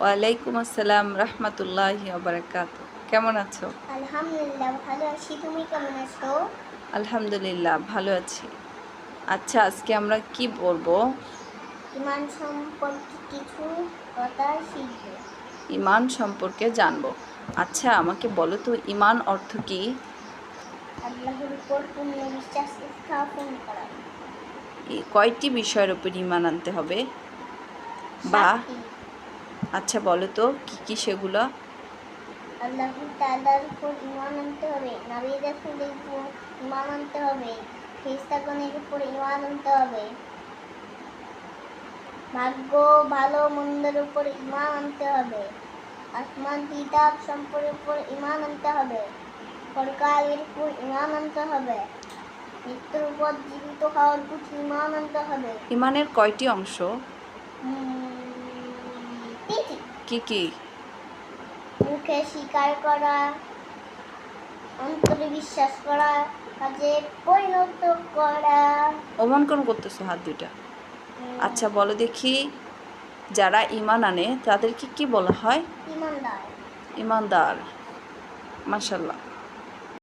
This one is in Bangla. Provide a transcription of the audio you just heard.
ওয়ালাইকুম আসসালাম রহমতুল্লাহ বারাকাত কেমন আছো? আলহামদুলিল্লাহ ভালো আছি। তুমি কেমন আছো? আলহামদুলিল্লাহ ভালো আছি। আচ্ছা আজকে আমরা কি বলব? ইমান সম্পর্কে কিছু কথা শিখব। ইমান সম্পর্কে জানব। আচ্ছা আমাকে বলো তো ইমান অর্থ কি? আল্লাহর উপর পূর্ণ বিশ্বাস স্থাপন করা। কয়টি বিষয়ের উপর ইমান আনতে হবে? বা আচ্ছা বলো তো কি কি সেগুলো? আল্লাহ তাআলার উপর ইমান আনতে হবে নবী রাসূলের উপর ইমান আনতে হবে উপর আনতে হবে। ভাগ্য ভালো মন্দের উপর ইমান আনতে হবে আসমান কিতাব সম্পর্কের উপর ইমান আনতে হবে পরকালের উপর ইমান আনতে হবে মৃত্যুর উপর জীবিত হওয়ার উপর ইমান আনতে হবে। ইমানের কয়টি অংশ। কি কি? মুখে স্বীকার করা অন্তরে বিশ্বাস করা কাজে পরিণত করা। অমন কোন করতেছো হাত দুইটা। আচ্ছা বলো দেখি যারা ইমান আনে তাদেরকে কি বলা হয়? ইমানদার ইমানদার মাশাল্লাহ